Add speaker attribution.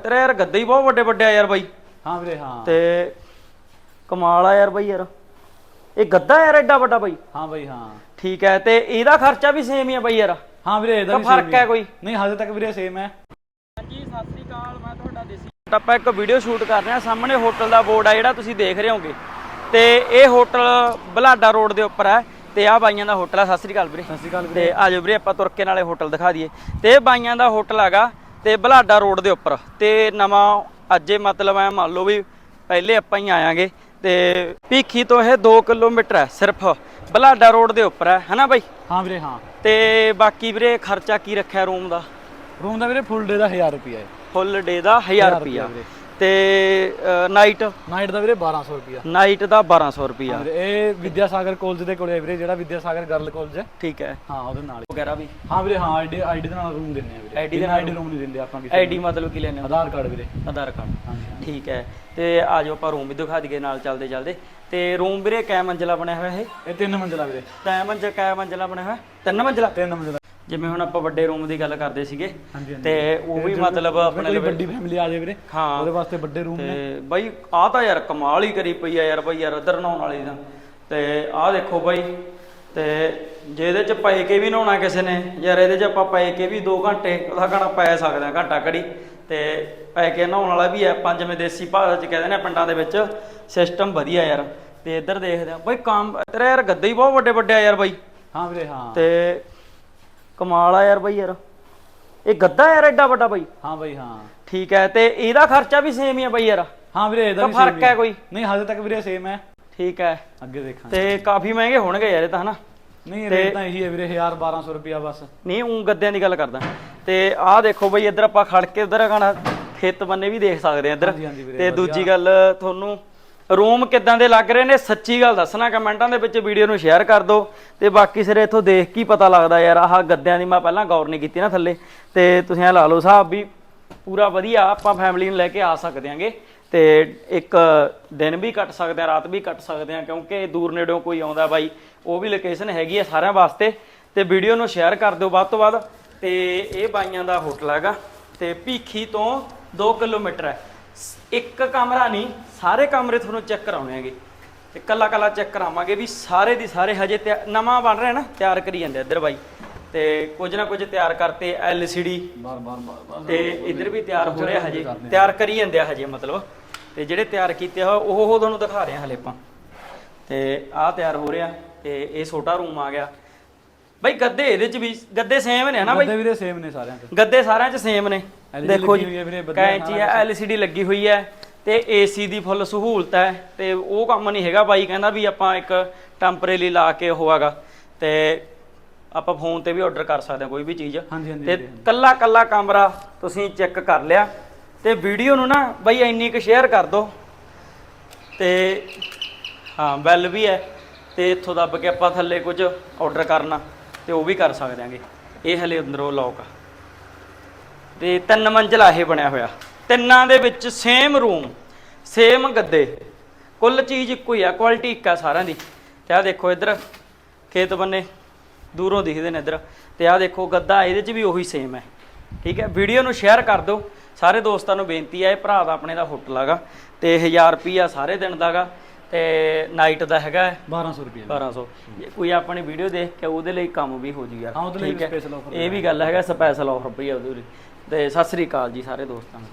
Speaker 1: ਤੇਰੇ ਯਾਰ ਗੱਦੇ ਹੀ ਬਹੁਤ ਵੱਡੇ ਵੱਡੇ ਆ ਯਾਰ ਬਾਈ।
Speaker 2: ਹਾਂ ਵੀਰੇ ਹਾਂ।
Speaker 1: ਤੇ ਕਮਾਲ ਆ ਯਾਰ ਬਾਈ ਯਾਰ। ਇਹ ਗੱਦਾ ਯਾਰ ਐਡਾ ਵੱਡਾ ਬਾਈ।
Speaker 2: ਹਾਂ ਬਾਈ ਹਾਂ।
Speaker 1: ਠੀਕ ਹੈ ਤੇ ਇਹਦਾ ਖਰਚਾ ਵੀ ਸੇਮ ਹੀ ਆ ਬਾਈ ਯਾਰ।
Speaker 2: ਹਾਂ ਵੀਰੇ ਇਹਦਾ
Speaker 1: ਤਾਂ
Speaker 2: ਵੀ
Speaker 1: ਫ਼ਰਕ
Speaker 2: ਹੀ
Speaker 1: ਹੈ ਕੋਈ?
Speaker 2: ਨਹੀਂ ਹਜੇ ਤੱਕ ਵੀਰੇ ਸੇਮ ਹੈ।
Speaker 1: ਹਾਂਜੀ ਸਤਿ ਸ੍ਰੀ ਅਕਾਲ ਮੈਂ ਤੁਹਾਡਾ ਦੇਸੀ ਆਪਾਂ ਇੱਕ ਵੀਡੀਓ ਸ਼ੂਟ ਕਰ ਰਹੇ ਹਾਂ। ਸਾਹਮਣੇ ਹੋਟਲ ਦਾ ਬੋਰਡ ਆ ਜਿਹੜਾ ਤੁਸੀਂ ਦੇਖ ਰਹੇ ਹੋਗੇ। ਤੇ ਇਹ ਹੋਟਲ ਬਲਾਡਾ ਰੋਡ ਦੇ ਉੱਪਰ ਹੈ ਤੇ ਆ ਬਾਈਆਂ ਦਾ ਹੋਟਲ ਆ। ਸਤਿ ਸ੍ਰੀ ਅਕਾਲ ਵੀਰੇ।
Speaker 2: ਸਤਿ ਸ਼੍ਰੀ ਅਕਾਲ ਵੀਰੇ।
Speaker 1: ਤੇ ਆਜੋ ਵੀਰੇ ਆਪਾਂ ਤੁਰ ਕੇ ਨਾਲੇ ਹੋਟਲ ਦਿਖਾ ਦਈਏ। ਤੇ ਇਹ ਬਾਈਆਂ ਦਾ ਹੋਟਲ ਹੈਗਾ ਤੇ ਬਲਾਡਾ ਰੋਡ ਦੇ ਉੱਪਰ। ਤੇ ਨਵਾਂ ਅੱਜੇ ਮਤਲਬ ਐ ਮੰਨ ਲਓ ਵੀ ਪਹਿਲੇ ਆਪਾਂ ਹੀ ਆਵਾਂਗੇ ਤੇ ਭੀਖੀ ਤੋਂ ਇਹ 2 ਕਿਲੋਮੀਟਰ ਹੈ ਸਿਰਫ। ਬਲਾਡਾ ਰੋਡ ਦੇ ਉੱਪਰ ਹੈ ਹਨਾ ਬਾਈ?
Speaker 2: ਹਾਂ ਵੀਰੇ ਹਾਂ।
Speaker 1: ਤੇ ਬਾਕੀ ਵੀਰੇ ਖਰਚਾ ਕੀ ਰੱਖਿਆ ਰੂਮ ਦਾ?
Speaker 2: ਰੂਮ ਦਾ ਵੀਰੇ ਫੁੱਲ ਡੇ ਦਾ 1000 ਰੁਪਿਆ ਹੈ।
Speaker 1: ਫੁੱਲ ਡੇ ਦਾ 1000 ਰੁਪਿਆ। ਤੇ ਨਾਈਟ
Speaker 2: ਨਾਈਟ ਦਾ ਵੀਰੇ 1200 ਰੁਪਿਆ
Speaker 1: ਨਾਈਟ ਦਾ 1200 ਰੁਪਿਆ
Speaker 2: ਇਹ ਵਿਦਿਆ ਸਾਗਰ ਕਾਲਜ ਦੇ ਕੋਲੇ ਹੈ ਵੀਰੇ ਜਿਹੜਾ ਵਿਦਿਆ ਸਾਗਰ ਗਰਲ ਕਾਲਜ ਹੈ।
Speaker 1: ਠੀਕ ਹੈ।
Speaker 2: ਹਾਂ ਉਹਦੇ ਨਾਲ।
Speaker 1: ਵਗੈਰਾ ਵੀ।
Speaker 2: ਹਾਂ ਵੀਰੇ ਹਾਂ ਆਈਡੀ ਆਈਡੀ ਦੇ ਨਾਲ ਰੂਮ ਦਿੰਦੇ ਆ ਵੀਰੇ।
Speaker 1: ID ਦੇ ਨਾਲ
Speaker 2: ਆਈਡੀ ਰੂਮ ਨਹੀਂ ਦਿੰਦੇ ਆਪਾਂ ਕਿਸੇ
Speaker 1: ਆਈਡੀ ਮਤਲਬ ਕੀ ਲੈਣੇ।
Speaker 2: ਆਧਾਰ ਕਾਰਡ ਵੀਰੇ।
Speaker 1: ਆਧਾਰ ਕਾਰਡ। ਠੀਕ ਹੈ। ਤੇ ਆਜੋ ਆਪਾਂ ਰੂਮ ਵੀ ਦਿਖਾ ਦਈਏ ਨਾਲ ਚੱਲਦੇ ਚੱਲਦੇ। ਤੇ ਰੂਮ ਵੀਰੇ ਕੈ ਮੰਜ਼ਲਾ ਬਣਿਆ ਹੋਇਆ ਇਹ?
Speaker 2: ਇਹ ਤਿੰਨ ਮੰਜ਼ਲਾ ਵੀਰੇ।
Speaker 1: ਤੈ ਮੰਜ਼ਲਾ ਕੈ ਮੰਜ਼ਲਾ ਬਣਿਆ ਹੋਇਆ? ਤਿੰਨ ਮੰਜ਼ਲਾ।
Speaker 2: ਤਿੰਨ ਮੰਜ਼ਲਾ।
Speaker 1: ਜਿਵੇਂ ਹੁਣ ਆਪਾਂ ਵੱਡੇ ਰੂਮ ਦੀ ਗੱਲ ਕਰਦੇ ਸੀਗੇ
Speaker 2: ਹਾਂਜੀ ਹਾਂਜੀ।
Speaker 1: ਤੇ ਉਹ ਵੀ ਮਤਲਬ ਆਪਣੇ ਲਈ
Speaker 2: ਵੱਡੀ ਫੈਮਿਲੀ ਆ ਜਾਏ ਵੀਰੇ
Speaker 1: ਹਾਂ।
Speaker 2: ਉਹਦੇ ਵਾਸਤੇ ਵੱਡੇ ਰੂਮ ਨੇ।
Speaker 1: ਤੇ ਬਾਈ ਆਹ ਤਾਂ ਯਾਰ ਕਮਾਲ ਹੀ ਕਰੀ ਪਈ ਆ ਯਾਰ ਬਾਈ ਯਾਰ ਇੱਧਰ ਨਹਾਉਣ ਵਾਲੀ ਦਾ ਤੇ ਆਹ ਦੇਖੋ ਬਾਈ ਤੇ ਜੇ ਇਹਦੇ ਚ ਪੈ ਕੇ ਵੀ ਨਹਾਉਣਾ ਕਿਸੇ ਨੇ ਯਾਰ ਇਹਦੇ ਚ ਆਪਾਂ ਪੈ ਕੇ ਵੀ 2 ਘੰਟੇ ਉਹਦਾ ਕਹਣਾ ਪੈ ਸਕਦੇ ਆ ਘੰਟਾ ਘੜੀ। ਤੇ ਪੈ ਕੇ ਨਹਾਉਣ ਵਾਲਾ ਵੀ ਹੈ ਆਪਾਂ ਜਿਵੇਂ ਦੇਸੀ ਭਾਸ਼ਾ ਚ ਕਹਿੰਦੇ ਨੇ ਪਿੰਡਾਂ ਦੇ ਵਿੱਚ ਸਿਸਟਮ ਵਧੀਆ ਯਾਰ। ਤੇ ਇੱਧਰ ਦੇਖਦੇ ਆ ਬਾਈ ਕੰਮ ਤੇਰੇ ਯਾਰ ਗੱਦੇ ਹੀ ਬਹੁਤ ਵੱਡੇ ਵੱਡੇ ਆ ਯਾਰ ਬਾਈ।
Speaker 2: ਹਾਂ ਵੀਰੇ ਹਾਂ।
Speaker 1: ਤੇ ਕਮਾਲ ਆ ਯਾਰ ਬਾਈ ਯਾਰ। ਇਹ ਗੱਦਾ ਯਾਰ ਐਡਾ ਵੱਡਾ ਬਾਈ।
Speaker 2: ਹਾਂ ਬਾਈ ਹਾਂ।
Speaker 1: ਠੀਕ ਹੈ ਤੇ ਇਹਦਾ ਖਰਚਾ ਵੀ ਸੇਮ ਹੀ ਆ ਬਾਈ ਯਾਰ।
Speaker 2: ਹਾਂ ਵੀਰੇ ਇਹਦਾ ਵੀ
Speaker 1: ਫ਼ਰਕ
Speaker 2: ਹੀ
Speaker 1: ਕੋਈ?
Speaker 2: ਨਹੀਂ ਹਜੇ ਤੱਕ ਵੀਰੇ ਸੇਮ ਹੈ।
Speaker 1: ਠੀਕ ਹੈ।
Speaker 2: ਅੱਗੇ ਦੇਖਾਂਗੇ।
Speaker 1: ਤੇ ਕਾਫੀ ਮਹਿੰਗੇ ਹੋਣਗੇ ਯਾਰ ਇਹ ਤਾਂ ਹਨਾ?
Speaker 2: ਨਹੀਂ ਰੇਟ ਤਾਂ ਇਹੀ ਹੈ ਵੀਰੇ 1000 1200 ਰੁਪਿਆ ਬਸ।
Speaker 1: ਨਹੀਂ ਉਹ ਗੱਦਿਆਂ ਦੀ ਗੱਲ ਕਰਦਾ। ਤੇ ਆਹ ਦੇਖੋ ਬਈ ਇੱਧਰ ਆਪਾਂ ਖੜ ਕੇ ਉਧਰ ਗਾਣਾ ਖੇਤ ਬੰਨੇ ਵੀ ਦੇਖ ਸਕਦੇ ਆ ਇੱਧਰ। ਤੇ। ਦੂਜੀ ਗੱਲ ਤੁਹਾਨੂੰ ਰੂਮ ਕਿੱਦਾਂ ਦੇ ਲੱਗ ਰਹੇ ਨੇ? ਸੱਚੀ ਗੱਲ ਦੱਸਣਾ, ਕਮੈਂਟਾਂ ਦੇ ਵਿੱਚ ਵੀਡੀਓ ਨੂੰ ਸ਼ੇਅਰ ਕਰ ਦਿਓ। ਤੇ ਬਾਕੀ ਸਿਰੇ ਇੱਥੋਂ ਦੇਖ ਕੇ ਪਤਾ ਲੱਗਦਾ ਯਾਰ, ਆਹ ਗੱਦਿਆਂ ਦੀ ਮੈਂ ਪਹਿਲਾਂ ਗੌਰ ਨਹੀਂ ਕੀਤੀ ਨਾ ਥੱਲੇ। ਤੇ ਤੁਸੀਂ ਇਹ ਲਾ ਲਓ ਸਾਹਿਬ ਵੀ ਪੂਰਾ ਵਧੀਆ, ਆਪਾਂ ਫੈਮਿਲੀ ਨੂੰ ਲੈ ਕੇ ਆ ਸਕਦੇ ਆਂਗੇ ਤੇ ਇੱਕ ਦਿਨ ਵੀ ਕੱਟ ਸਕਦੇ ਆ, ਰਾਤ ਵੀ ਕੱਟ ਸਕਦੇ ਆ, ਕਿਉਂਕਿ ਦੂਰ ਨੇੜੋਂ ਕੋਈ ਆਉਂਦਾ ਬਾਈ, ਉਹ ਵੀ ਲੋਕੇਸ਼ਨ ਹੈਗੀ ਆ ਸਾਰਿਆਂ ਵਾਸਤੇ। ਤੇ ਵੀਡੀਓ ਨੂੰ ਸ਼ੇਅਰ ਕਰ ਦਿਓ ਵੱਧ ਤੋਂ ਵੱਧ। ਤੇ ਇਹ ਬਾਈਆਂ ਦਾ ਹੋਟਲ ਹੈਗਾ, ਤੇ ਭੀਖੀ ਤੋਂ 2 ਕਿਲੋਮੀਟਰ ਹੈ। ਇੱਕ ਕਮਰਾ ਨਹੀਂ ਸਾਰੇ ਕਮਰੇ ਤੁਹਾਨੂੰ ਚੈੱਕ ਕਰਾਉਣੇ ਹੈਗੇ। ਤੇ ਕੱਲਾ ਕੱਲਾ ਚੈੱਕ ਕਰਾਵਾਂਗੇ ਵੀ ਸਾਰੇ ਦੀ ਸਾਰੇ ਹਜੇ ਨਵਾਂ ਬਣ ਰਿਹਾ ਨਾ ਤਿਆਰ ਕਰੀ ਜਾਂਦੇ ਇੱਧਰ ਬਾਈ। ਤੇ ਕੁਝ ਨਾ ਕੁਝ ਤਿਆਰ ਕਰਤੇ LCD
Speaker 2: ਬਾਰ ਬਾਰ
Speaker 1: ਤੇ ਇੱਧਰ ਵੀ ਤਿਆਰ ਹੋ ਰਿਹਾ ਹਜੇ ਤਿਆਰ ਕਰੀ ਜਾਂਦੇ ਆ ਹਜੇ ਮਤਲਬ। ਤੇ ਜਿਹੜੇ ਤਿਆਰ ਕੀਤੇ ਆ ਉਹ ਉਹ ਤੁਹਾਨੂੰ ਦਿਖਾ ਰਹੇ ਆ ਹਲੇ ਆਪਾਂ। ਤੇ ਆਹ ਤਿਆਰ ਹੋ ਰਿਹਾ ਤੇ ਇਹ ਛੋਟਾ ਰੂਮ ਆ ਗਿਆ। ਬਈ ਗੱਦੇ ਇਹਦੇ ਚ ਵੀ ਗੱਦੇ ਸੇਮ ਨੇ ਹਨਾ ਬਈ?
Speaker 2: ਗੱਦੇ ਵੀਰੇ ਸੇਮ ਨੇ ਸਾਰਿਆਂ ਤੇ
Speaker 1: ਗੱਦੇ ਸਾਰਿਆਂ 'ਚ ਸੇਮ ਨੇ। ਦੇਖੋ ਜੀ ਕੈਂਚੀ ਹੈ LCD ਲੱਗੀ ਹੋਈ ਹੈ ਤੇ AC ਦੀ ਫੁੱਲ ਸਹੂਲਤ ਹੈ ਤੇ ਉਹ ਕੰਮ ਨਹੀਂ ਹੈਗਾ। ਬਾਈ ਕਹਿੰਦਾ ਵੀ ਆਪਾਂ ਇੱਕ ਟੈਂਪਰੇਰੀ ਲਾ ਕੇ ਉਹ ਹੈਗਾ ਤੇ ਆਪਾਂ ਫੋਨ ਤੇ ਵੀ ਆਰਡਰ ਕਰ ਸਕਦੇ ਹਾਂ ਕੋਈ ਵੀ ਚੀਜ਼। ਤੇ। ਕੱਲਾ ਕੱਲਾ ਕਮਰਾ ਤੁਸੀਂ ਚੈੱਕ ਕਰ ਲਿਆ ਤੇ ਵੀਡੀਓ ਨੂੰ ਨਾ ਬਾਈ ਇੰਨੀ ਕੁ ਸ਼ੇਅਰ ਕਰ ਦਿਓ। ਤੇ ਹਾਂ ਬੈਲ ਵੀ ਹੈ ਤੇ ਇੱਥੋਂ ਦੱਬ ਕੇ ਆਪਾਂ ਥੱਲੇ ਕੁਝ ਆਰਡਰ ਕਰਨਾ। ਤੇ ਉਹ ਵੀ ਕਰ ਸਕਦੇ ਆਂਗੇ। ਇਹ ਹਲੇ ਅੰਦਰੋਂ ਲੌਕ ਆ। ਤੇ ਤਿੰਨ ਮੰਜ਼ਲਾ ਇਹ ਬਣਿਆ ਹੋਇਆ। ਤਿੰਨਾਂ ਦੇ ਵਿੱਚ ਸੇਮ ਰੂਮ ਸੇਮ ਗੱਦੇ। ਕੁੱਲ ਚੀਜ਼ ਇੱਕੋ ਹੀ ਆ ਕੁਆਲਿਟੀ ਇੱਕ ਆ ਸਾਰਿਆਂ ਦੀ। ਤੇ ਆ ਦੇਖੋ ਇੱਧਰ, ਖੇਤ ਬੰਨੇ, ਦੂਰੋਂ ਦਿਖਦੇ ਨੇ ਇੱਧਰ। ਤੇ ਆ ਦੇਖੋ ਗੱਦਾ, ਇਹਦੇ 'ਚ ਵੀ ਉਹੀ ਸੇਮ ਹੈ ਠੀਕ ਹੈ ਵੀਡੀਓ ਨੂੰ ਸ਼ੇਅਰ ਕਰ ਦਿਓ। ਸਾਰੇ ਦੋਸਤਾਂ ਨੂੰ ਬੇਨਤੀ ਹੈ ਇਹ ਭਰਾ ਦਾ ਆਪਣੇ ਦਾ ਹੋਟਲ ਹੈਗਾ ਤੇ 1000 ਰੁਪਿਆ ਸਾਰੇ ਦਿਨ ਦਾਗਾ ਤੇ ਨਾਈਟ ਦਾ ਹੈਗਾ
Speaker 2: 1200 ਰੁਪਿਆ
Speaker 1: 1200 ਜੇ ਕੋਈ ਆਪਣੀ ਵੀਡੀਓ ਦੇਖ ਕੇ ਉਹਦੇ ਲਈ ਕੰਮ ਵੀ ਹੋ ਜੂ ਯਾਰ।
Speaker 2: ਹਾਂ, ਉਹਦੇ ਲਈ
Speaker 1: ਇਹ ਵੀ ਗੱਲ ਹੈਗਾ ਸਪੈਸ਼ਲ ਆਫਰ ਪਈ ਆ ਉਹਦੇ ਲਈ। ਤੇ ਸਤਿ ਸ੍ਰੀ ਅਕਾਲ ਜੀ ਸਾਰੇ ਦੋਸਤਾਂ ਨੂੰ।